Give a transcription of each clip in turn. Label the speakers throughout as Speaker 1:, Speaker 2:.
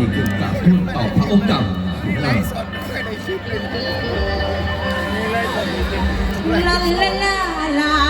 Speaker 1: ดีขึ้นกับทูลต่อพระองค์
Speaker 2: ดำนั่นลา
Speaker 3: ลาลาลา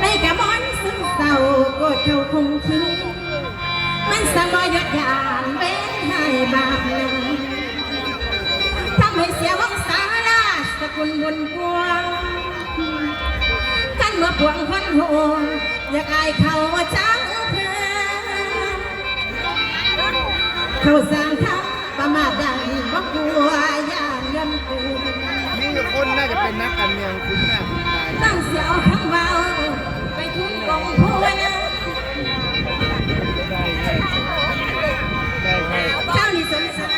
Speaker 3: ในกระมอนซึ่งเศร้าก็เจ้าคงคิดมันสมอยดยานเป็นให้บาปนั้นทำให้เสียวงสาราสกุลบุญกวางกันเมื่อพวงคนโหงอยากอายเขาจ้างเพื่อเขาสร้างทำประมาทดังว่กลัวย่าเงินกู
Speaker 2: นี่คนน่าจะเป็นนักการเมืองคุ้นหน้าคุ้น ตั้
Speaker 3: งเสียวทั้งเบาไปทุนกองผู้นะ
Speaker 2: ได้ใช่ได้ใช่
Speaker 3: เจ้านี่สงสาร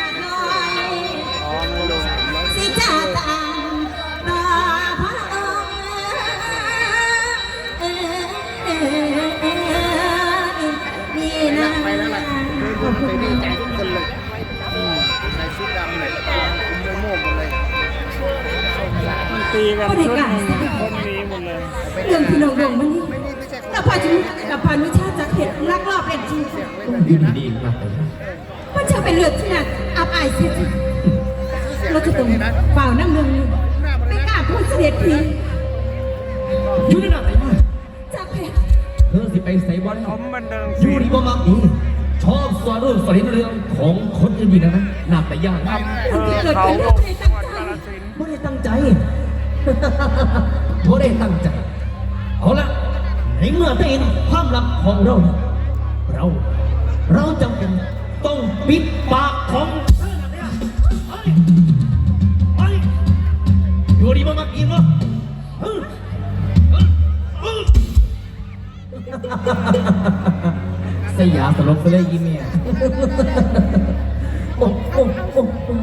Speaker 2: ไม่แบ
Speaker 3: บนี้นะ
Speaker 1: ดีมากเลย
Speaker 3: มันจะเป็นเลือดที่น่ะอับอายเสียจริง
Speaker 2: เสียง
Speaker 3: เราจะต้อง
Speaker 2: แบบนี้นะ
Speaker 3: เป่าน้ำมึง
Speaker 2: หน้ามัน
Speaker 3: ไม่
Speaker 2: เลย
Speaker 3: ก
Speaker 2: นะ
Speaker 3: ล้าพูดเสด็จพี
Speaker 1: อยู่ในนั้นไหนมา
Speaker 3: จากเพชร
Speaker 1: เธอสิไปใส่บอล
Speaker 4: ผมมันเดิน
Speaker 1: อยู่นี่บ่มักดีชอบสอนเรื่องสอนเรื่องของคนอื่นอีกนะหนักแต่ยาก
Speaker 4: อำเปา
Speaker 1: กของเธอเนี่ยไปไปอยู่ดีมามากินเหรอเฮ้ยเฮ้ยสยามสลบไปเลยยิ้มเนี่ยโอ้โอ้โอ้โอ้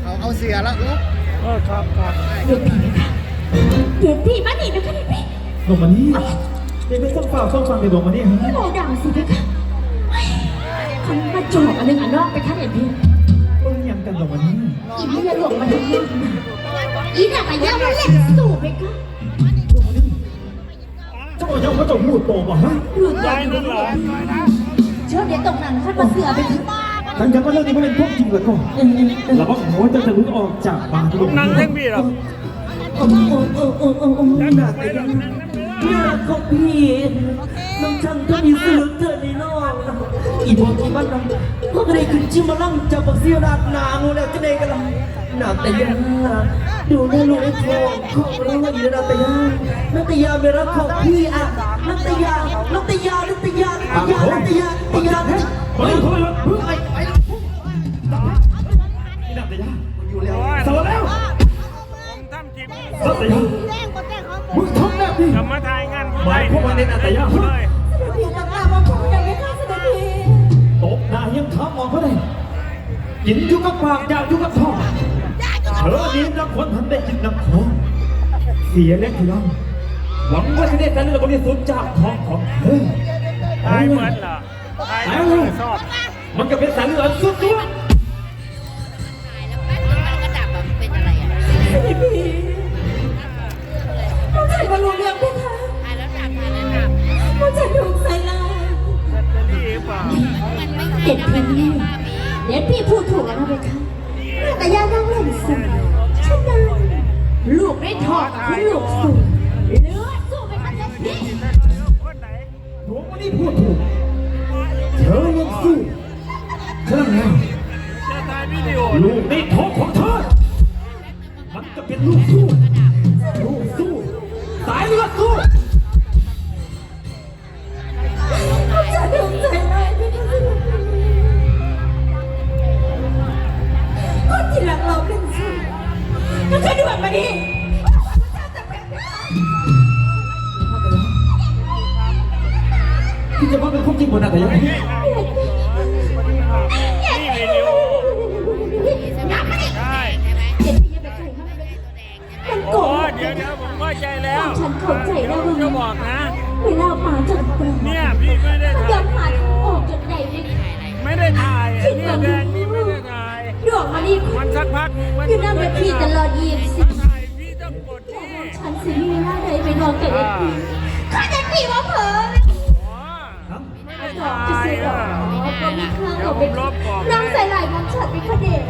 Speaker 2: เขาเอาเสียแล้วลูก
Speaker 4: เออครับครับ
Speaker 3: เด็กพี่ค่ะเด็กพี่มาหนีไปค่ะเด็กพี่
Speaker 5: ลงมานี่เด็กไม่ต้องฝ่าต้องฟังในลงมานี่ฮะ
Speaker 3: ไม่บอกดังสิไปค่ะ คันมาจอกอันหนึงอันนอกไปค่ะเด็กพี่
Speaker 5: ต้องยังกันหลงมานี่
Speaker 3: อีไม่ยหลงมาทำเรื่องอีน่ะมาย่ามาเล่นสู่ไปค่ะ
Speaker 5: เจ้ายังไม่ต้องพูดโตบ่ฮะ
Speaker 3: หลุด
Speaker 4: ยายนั่นเหรอ
Speaker 3: เชื่อเดี๋ยวตรงนั้นขั้นมาเสือไปค่ะ
Speaker 5: ฉันยังว่าเรื่องนี้ไม่เป็นพวกจริงเลยก็ระวังหัวจะทะลุออกจากปาก
Speaker 4: ผมนั่งเพ่งพี่หรอ
Speaker 3: โอ้โอ้โอ้โอ้โอ้โอ้
Speaker 4: นั่งนั่งไปนั่งนั่งนั่งเลย
Speaker 6: เนี่ยของพี่น้องช่างก็มีเสลึกเธอในนอก อีบอกที่บ้านเราพวกเด็กขึ้นชิมาลั่งจับบักเสียนาดนางูแล้วจะเด็กกันละหนาแต่ยาดูแลลูกไอ้ทองของเราอีนาแต่ยานาตยาไม่รักของพี่อะนาตยานาตยานาตยานาตยานาตยานาตยา
Speaker 5: ไปเข้าไปเลยเฮ้ยไปนี่นับแต่ยา
Speaker 4: โอ้ย
Speaker 5: สารแล้ว
Speaker 4: ผมทำจิต
Speaker 5: นับแต่ยามึงทำแบบนี้
Speaker 4: กลับมาถ่ายงานผู้
Speaker 5: หมายพวกมันเน้นอัตยา
Speaker 4: เลย
Speaker 3: ยัง
Speaker 5: ขามองเขาได้กินอยู่กับปากอยากอยู่กับท้องเธอดีนักคนทันได้กินน้ำของเสียเล็กทีน้องหวังว่าจะได้แต่เรื่องบริสุทธิ์จากท้องของเธอ
Speaker 4: ถ่ายเหมือนเหรอถ่ายเหมือนชอบ
Speaker 5: มันก็เป็นสายเลือดสุดตั
Speaker 7: ที่
Speaker 4: จะว่า
Speaker 5: เป็
Speaker 3: น
Speaker 5: ความจริงบนอะไรยังไง
Speaker 4: นี่วิดีโอ
Speaker 3: น้ำมาดิ
Speaker 4: ใช่
Speaker 7: ใช่ไหม
Speaker 3: เด็ดพี่จะไปใส่มันมันโก
Speaker 4: โอ้
Speaker 3: ง
Speaker 4: เดี๋ยวเดี๋ยวผมเข้าใจแล้ว
Speaker 3: ฉันเข้าใจแล้ว
Speaker 4: ผมจะบอกนะ
Speaker 3: เวลาหมาจนเปล่า
Speaker 4: เนี่ยพี่ไม่ได้
Speaker 3: ยอ
Speaker 4: ถ่าย
Speaker 3: มหมาทั้งออกจนใดไม่
Speaker 4: ไม่ได้ถ่ายอันนี้แดงนี่ไม่ได้ถ่าย
Speaker 3: ดอกมาดิ
Speaker 4: มันสักพักหนึ่งมัน
Speaker 3: อยู่นั่นเป็นพี่ตลอดยี่สิ
Speaker 4: ถ้า
Speaker 3: บ
Speaker 4: ถ่ายพี่ต้องกดที่
Speaker 3: ฉันสิมีเวลาใดไปนอนกับเด็กพี่ข้าจะพี่ว่าเผลอ
Speaker 4: อ๋
Speaker 3: จะ
Speaker 4: ย
Speaker 3: ซื้อดอ
Speaker 4: อะ
Speaker 3: กก็มีข้าว
Speaker 4: เดี๋ยวผ
Speaker 3: เป็น
Speaker 4: มลบออก
Speaker 3: น้องใส่หลายมันฉัดเป็นขเด็ก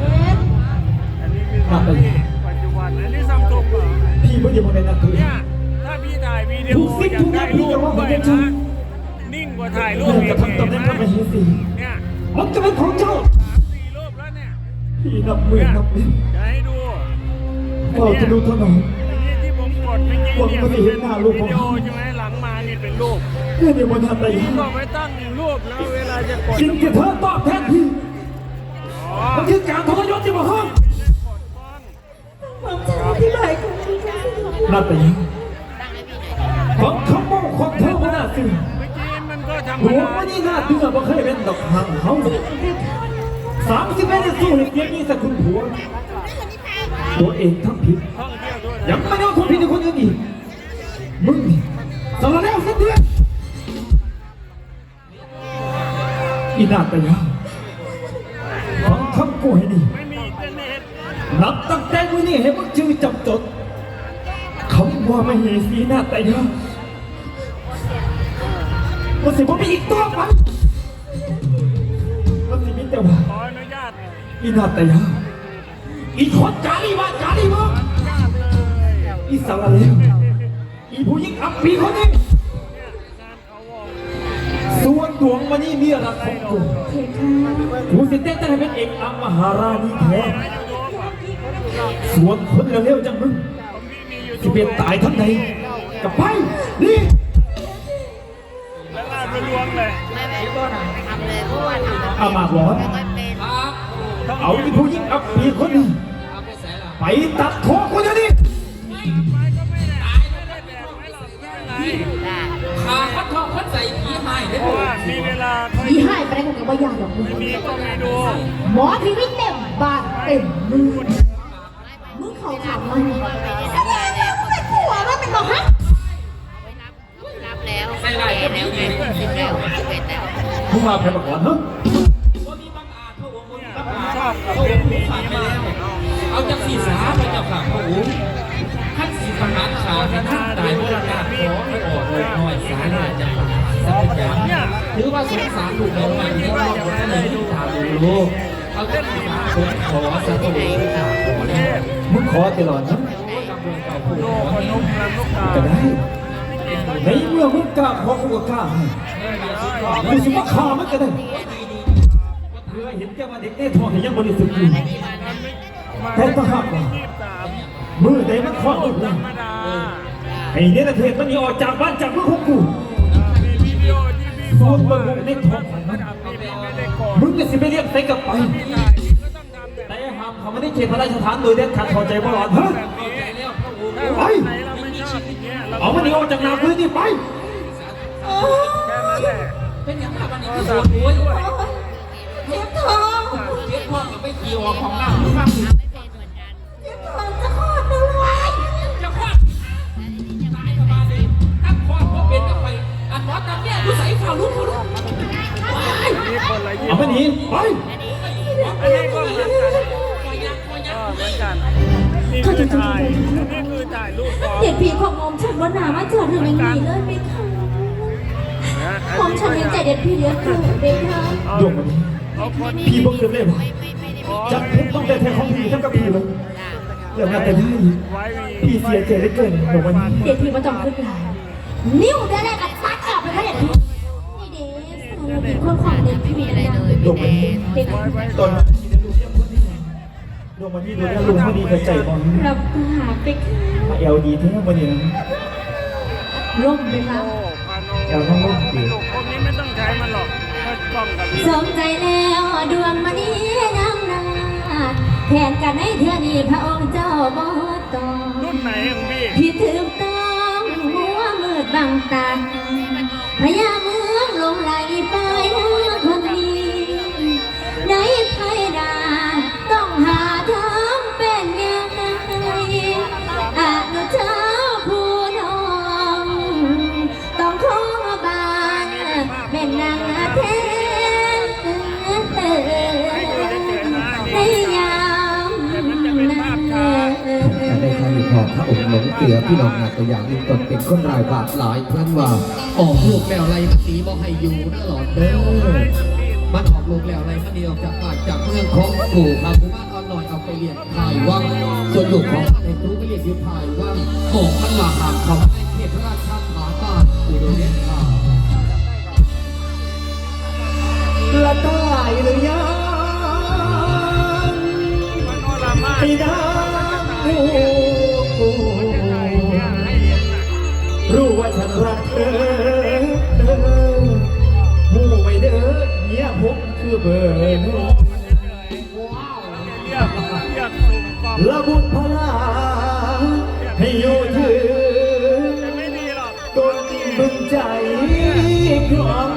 Speaker 4: อันนี้คือของพี่ปัจจุบันอันนี้ซัมซุงเหรอ
Speaker 5: พี่ไม่ได้มาในนั้นคือ
Speaker 4: เนี่ยถ้าพี่ถ่ายวิดีโออยากได้รูปด้วยนะนิ่งกว่าถ่ายรูป
Speaker 5: เรื่อง
Speaker 4: อี
Speaker 5: ก
Speaker 4: ก
Speaker 5: ระทำตำแหน่ง
Speaker 4: นะ
Speaker 5: ทำให้เห็นสี
Speaker 4: เนี่ย
Speaker 5: มันจะเป็นของเจ้า
Speaker 4: สามสี่รูปแล้วเนี่ย
Speaker 5: พี่นับหมื่นนับเป็น
Speaker 4: จะให้ดู
Speaker 5: เราจะดูเท่าไหร่
Speaker 4: อันนี้ที่ผมกดเมื่อกี้เนี่ยมันเป็นวิดีโอใช่ไหมหลังมานี่เป็นรูป
Speaker 5: เรื่องในบนอะไร
Speaker 4: พี่บอกไปตั้งรูปแล้วเวลาจะกด
Speaker 5: สิ่งที่เธอตอบแทนพี่
Speaker 4: อ๋อ
Speaker 5: มันคือการทรยศที่มาห้อง
Speaker 3: ผมจะอธิบายคุณพี่ค่ะ
Speaker 5: นับแต่ยังของคำว่าของเธอมันน่าซื่อ
Speaker 4: เมื่อกี้มันก็ธรรม
Speaker 5: หัว
Speaker 4: ดา
Speaker 5: มันนี่น่าเชื่อว่าเคยเป็นดอกหางเขาสามสิบเมตรสู้ให้เพียงนี้สักคุณผัว ตัวเองทำผิด
Speaker 4: ท่องเที่ยวด้วย
Speaker 5: ยังไม่ได้เอาคนผิดในคนอื่นอีกมึงนี่สารแล้วสักเดือน อีนาตยาฟังคำกูให้ดี
Speaker 4: นั
Speaker 5: บตั้งแต่วันนี้ให้มึงชื่อจำจดคำว่าไม่เห็นสีหน้าตยามันสิว่ามีอีกตัวไปมันสิมีแต่ว่า
Speaker 4: ออนุญาต
Speaker 5: ยาอีคนจารีวาจารีมึง
Speaker 4: อนุญาตเลย
Speaker 5: อีสารเลวอีผู้หญิงอับปีคนนี้ ส่วนดวงมันนี่มีรักของกู
Speaker 3: เพคะ
Speaker 5: กูสิเต้นแต่ให้เป็นเอกอัมมหาราณีแท้ส่วนคนเร็วๆจังมึงสิเป็นตายทั้งในกับไปนี่
Speaker 4: แล้วลาดไปลวงเลย
Speaker 7: ไม่ไม่ทำเลยเพราะว่าทำ
Speaker 5: อามาร้อน
Speaker 7: ไม่ค่อยเป็น
Speaker 5: เอาไอ้ผู้หญิงอับปีคนนี้ไปตัดคอคนนี้
Speaker 4: เพราะว่ามีเวลาค่อย
Speaker 3: ยี่ห้ายไปได้กูกับว่ายาดอกมึง
Speaker 4: มีก็ไม่ดู
Speaker 3: หมอพีวิทย์เต็มบ้านเต็มมือมึงเขาถามมันแสดงแล้วมึงเป็นผัวมันเป็นบอกฮะ
Speaker 7: ไม่รับรับแล้วแก่แล้วไงสิบแล้วสิบเอ็ดแล้ว
Speaker 5: มึงมาเป็นมาก่อนเนอะ
Speaker 4: ชอบกับเป็นนี้มาก
Speaker 8: เอาจากสีสาไปเจ้าข่าพระอง ค์ขั้นสีทหารขาวให้ท่านตายโบราณขอให้ออกเลยน่อยสาหน้าจะสักอย่างถือว่าสงสารลูกเราไม่ที่ว่าคนนั้นเลยถามลูกเอาจากสีสาผมขอสักทีขอแล้ว
Speaker 5: มึงขอตลอดนะ
Speaker 4: ก็
Speaker 5: ได้ในเมื่อมึงกล้าขอกูก็กล้าให้มึงสิมาฆ่ามันก็ได้เพื่อเห็นแก่ว่าเด็กในท้องยังบริสุทธิ์อยู่แต่ถ้าหากว่า
Speaker 4: ม
Speaker 5: มือใดมันคลอดลูก
Speaker 4: ธร
Speaker 5: แล้ว
Speaker 4: รมดา
Speaker 5: ไอ้เนี่ยนะเทศมันหนีออกจากบ้านจากเมืองของกู
Speaker 4: มีวิดีโอที่พี่บ
Speaker 5: ส่
Speaker 4: อ
Speaker 5: ว
Speaker 4: ก
Speaker 5: นมึ
Speaker 4: ว่าง
Speaker 5: ในท้องของมัน
Speaker 4: พี่ไม่ได้โกรธ
Speaker 5: มึงก็สิไปเรียกใส่กลับไป
Speaker 4: พี่ตายพี่ก็ต้องทำแบบ
Speaker 5: แต่ห้ามเขาไม่ได้เขตพระราชฐานโดยเด็ดขาดเข้าใจบ่หลอนเฮ้ย
Speaker 4: นี้ถ้าวันไหนเราไม่ชอบอย่างเงี้ยเรา
Speaker 5: เอามันหนีออกจากนาพื้นที่ไป
Speaker 4: แค่นั้นแหละ
Speaker 8: เป็นอย่างไรวันนี้คือโดนด้วย
Speaker 3: เจ็บท้อง
Speaker 8: เจ็บพ่อกับไม่กี่ออกของเรา วัดน้ำเนี่ยดูใส่ข่าวลูกเขาลูก
Speaker 4: มีคนละยี่
Speaker 5: เอามันหนีไป
Speaker 4: อันนี้ก็เหมือนกันก็เหมือนกันนี่คือถ่ายนี่คือถ่ายรูปของ
Speaker 3: เด็กผีของงมฉันว่าหนามาเจอถึงอย่างนี้เลยไหมคะงมฉันยังใจเด็ดพี่เลี้ยงถูกเด็กค่ะ
Speaker 5: โยมมัน
Speaker 4: เอาคน
Speaker 5: พี่บ่เกินเลยบ่
Speaker 7: ไม่ไม่ไม่ได้มี
Speaker 5: จับเพชรต้องได้แทนของพี่ทั้งกับพี่เลยเรื่องนั้นแต่ได้
Speaker 4: ไว้มี
Speaker 5: พี่เสียใจเหลือเกินในวันนี้
Speaker 3: เด็กผีมาจองขึ้นหลายนิ้วได้แรกกับตัดออกไปค่ะเด็กผีนี่ เด็กเป็นคนของเด็ก
Speaker 7: ไม่
Speaker 3: ผี
Speaker 7: มีอะไร
Speaker 3: นะ
Speaker 7: เลยมีแต่
Speaker 3: เด็ก
Speaker 4: ไว้ไว้
Speaker 5: ตอนนั้นที่ได้ลูกเยี่ยมคนนี้ดวงวันนี้ดูแลลุงพอดีกับใจบอล
Speaker 3: รับหาไปค่ะ
Speaker 5: มาเอลดีแท้วันนี้นะ
Speaker 3: ร่มไปค่ะ
Speaker 4: โอ้พาโน
Speaker 5: เอลต้องลดดี
Speaker 4: พวกนี้ไม่ต้องใช้มันหรอกก็กล้องกับพี่
Speaker 3: สมใจแล้วดวงมณีนำนาแทนกันให้เธอนี่พระองค์เจ้าบ่ตอง
Speaker 4: รุ่นไหนของพี่
Speaker 3: ที่ถูกต้องหัวมืดบังตาพญาเมืองลงไหลไปนะคนนี้ ในไพดาต้องหาทางเป็นยังไงอนุเจ้าผู้นองต้องขอบานเป็นนางเทนในยามนั้น
Speaker 9: ได้ทำของพระองค์หลงเสือพี่น้องนานตัวอย่างนี้ตนเป็นคนรายบาปหลายเพื่อนว่าออกลูกแล้วอะไรสีบ่ให้อยู่ตลอดเด้อ มันออกลูกแล้วอะไรมันดีออกจากบ้านจากเมืองของปู่พาผู้บ้านเอาหน่อยเอาไปเรียนถ่ายว่างส่วนหลูกของมันในตู้ไปเรียนอยู่ถ่ายว่างบอกมันว่าหามเขาให้เทพราชาผาบ้านปู่โดยเด็ดขาด
Speaker 5: ละตายหรือยัง
Speaker 4: มโนรามา
Speaker 5: ไอ้ดาวรู้ว่าฉันรักเธอ คือเบอร์หนึ่ง
Speaker 4: เรียกเรียกสุ่มกล้อง
Speaker 5: ละบุญพลาให้อยู่ถือ
Speaker 4: จะไม่ดีหรอก
Speaker 5: ต้นบึงใจของ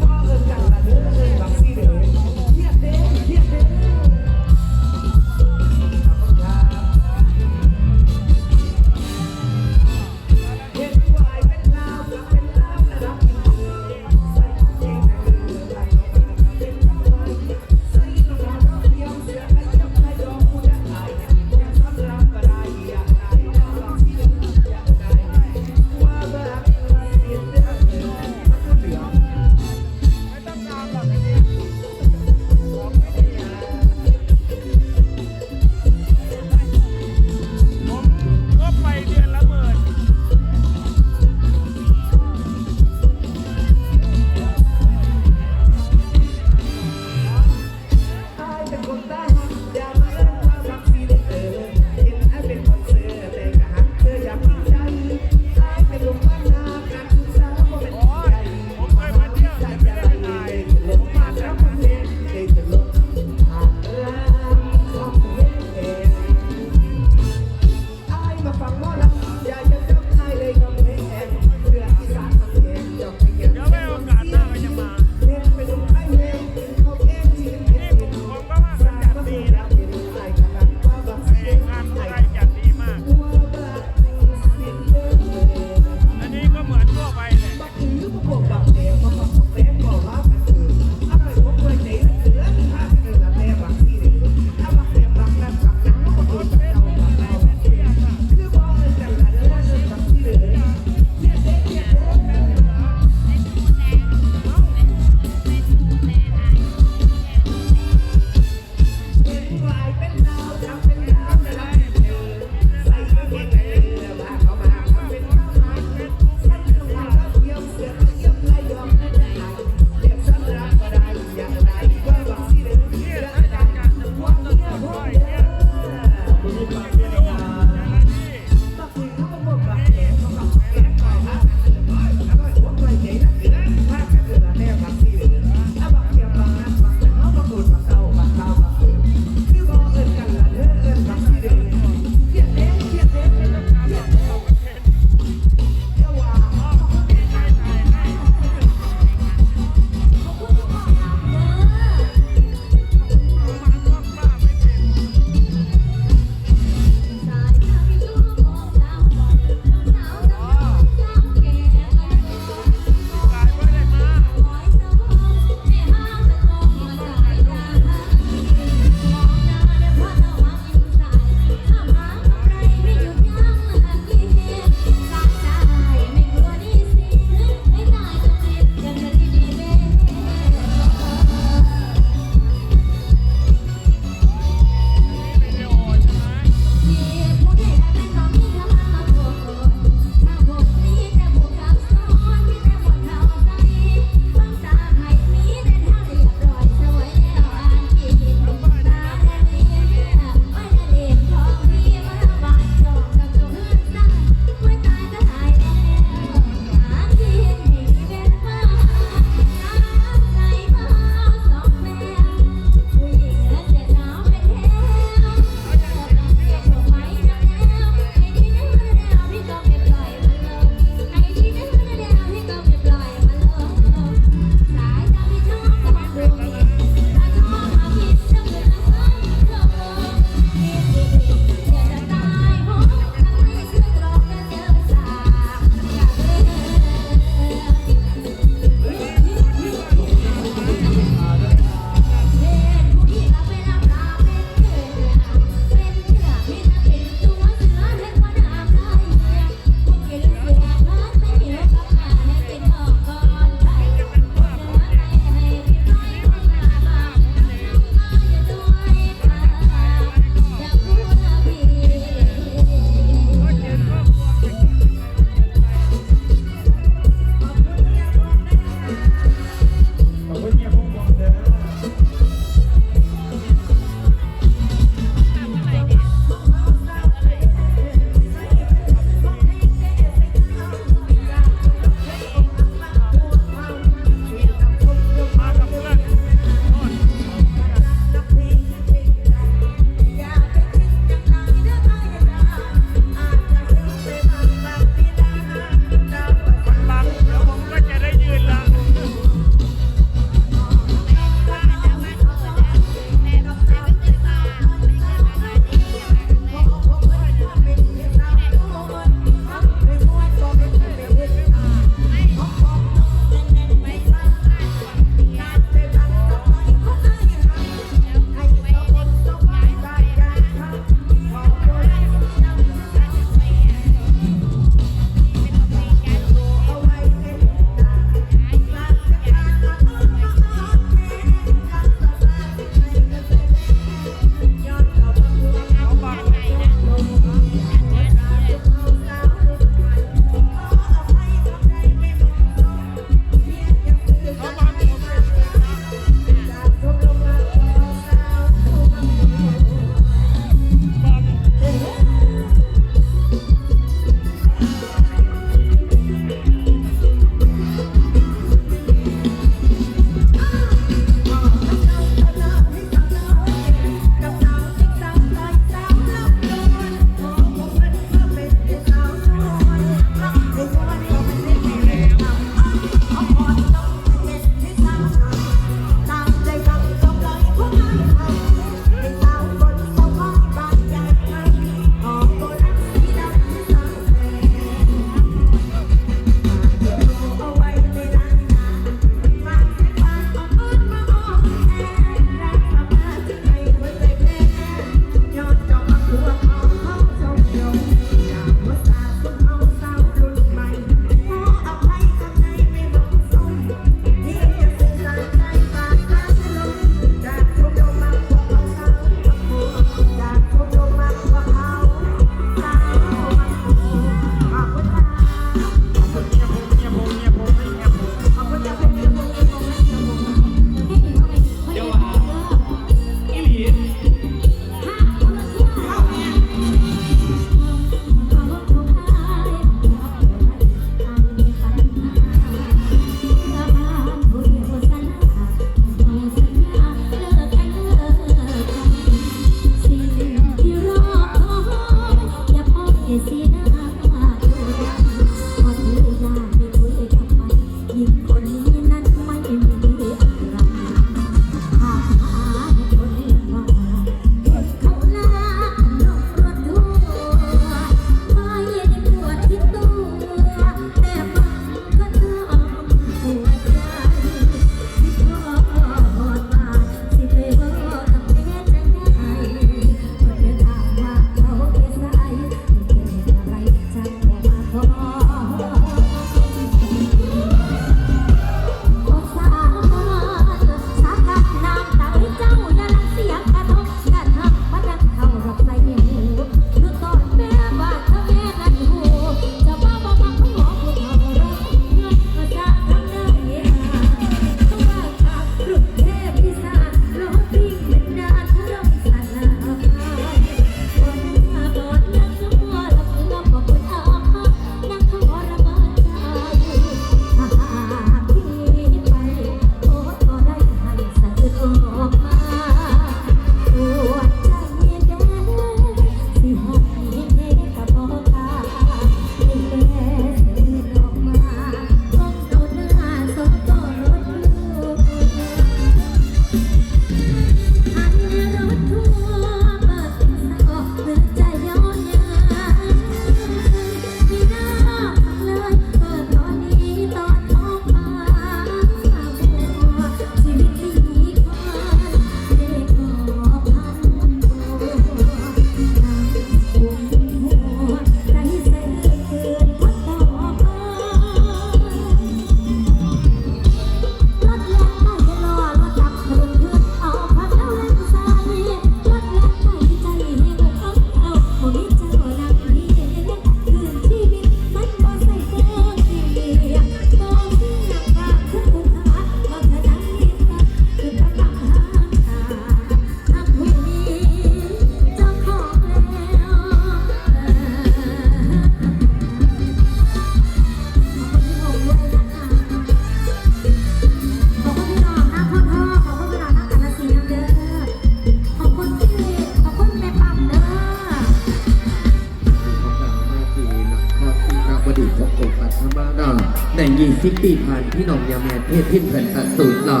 Speaker 5: พี่น้องยา
Speaker 9: แม่เทพพิมพ์แผ่นตัดสูตรลา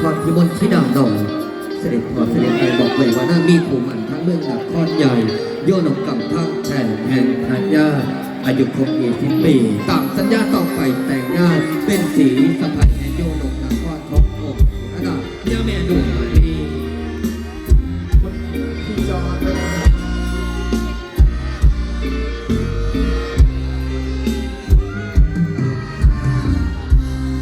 Speaker 9: พรพิมลชิดาดองเสด็จพอเสด็จไปบอกเลยว่าน่ามีผู้มันทั้งเมืองนครใหญ่โยนกกับทั้งแผ่นแห่งธัญญาอายุครบ20ปีตามสัญญาต่อไปแต่งงานเป็นสีสะพายแห่งโยนกนค